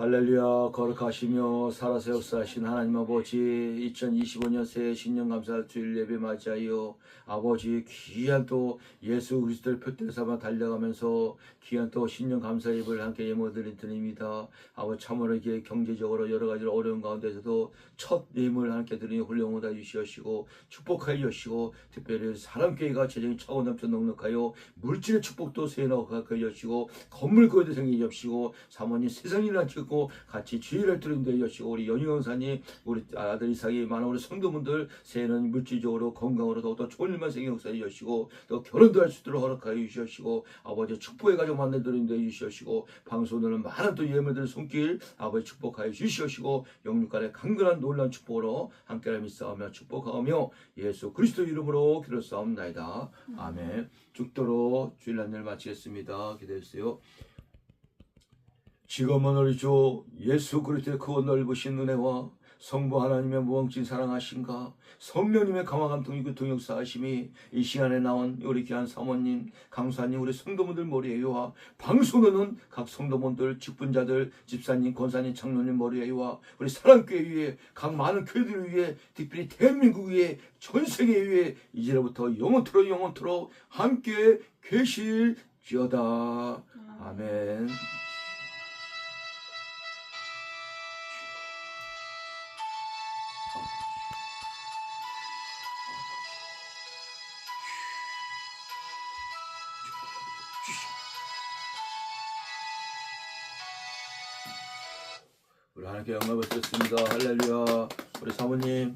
할렐루야 거룩하시며 살아서 역사하신 하나님 아버지 2025년 새해 신년 감사 주일 예배 맞이하여 아버지 귀한 또 예수 그리스도를 표대 삼아 달려가면서 귀한 또 신년 감사 예배를 함께 예물드린 드립니다. 아버지 참으로 이게 경제적으로 여러 가지 어려운 가운데서도 첫 예물 함께 드리니 훌륭하다 주시옵시고 축복하여 주시고 특별히 사람교회가 재정이 차고 넘쳐 넉넉하여 물질의 축복도 세나 가까이 여시고 건물 거에도 생기게 여시고 사모님 세상이나 찍고 같이 주의를 드린데 여시고 우리 연희 원사님 우리 아들 이삭이 많은 우리 성도분들 새해는 물질적으로 건강으로 더욱더 좋은 일만 생겨 역사해 주시고 또 결혼도 할 수 있도록 허락하여 주시옵시고 아버지 축복의 가정 만들 드린데 주시옵시고 방송들은 많은 또 예물들 손길 아버지 축복하여 주시옵시고 영육간의 강건한 놀란 축복으로 함께하며 싸우며 축복하며 예수 그리스도 이름으로 기도싸움나이다. 아멘. 죽도록 주일 한일 마치겠습니다. 기대해 주세요. 지금은 우리 주 예수 그리스도의 크고 넓으신 은혜와 성부 하나님의 무궁진 사랑하신가 성령님의 강화감 통이고 동역사하심이 이 시간에 나온 우리 귀한 사모님 강사님 우리 성도분들 머리에와 방송하는 각 성도분들 직분자들 집사님 권사님 장로님 머리에와 우리 사랑교회 위에 각 많은 교회들 위에 특별히 대한민국 위에 전 세계 위에 이제부터 영원토록 영원토록 함께 계실지어다 아멘. 우리 하나님께 영광을 받습니다. 할렐루야. 우리 사모님